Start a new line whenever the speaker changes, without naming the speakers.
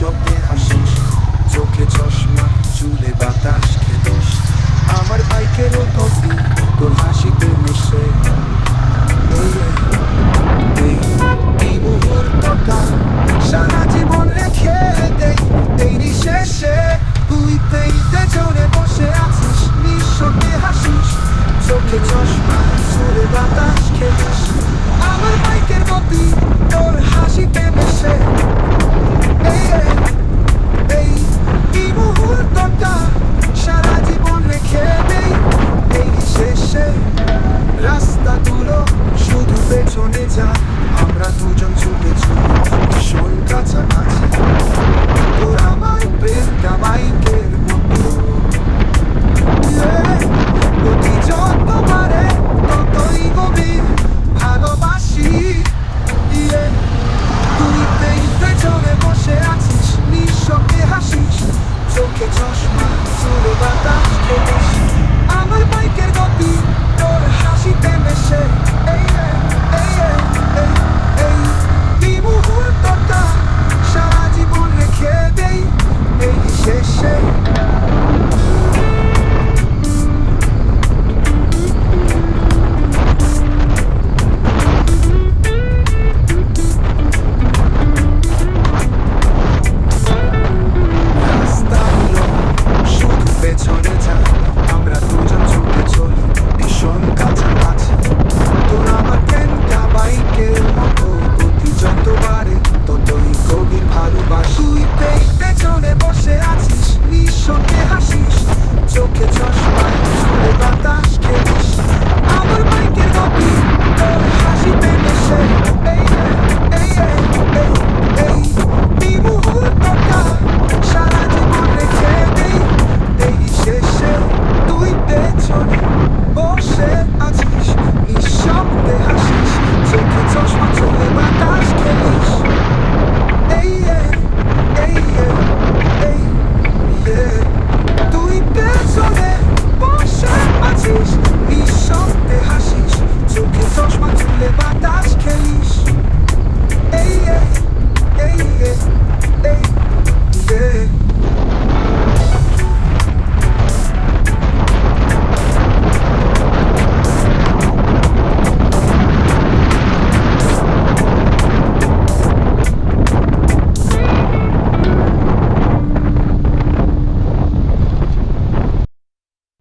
নিঃশব্দে হাসিস চোখে চশমা চুলে বাতাস খেলিস আমার বাইকেরও কপি তোর হাসিতে মিশে. দুজন ছুটে ছুটে ভীষণ কাছাকাছি তোর আমায় পেট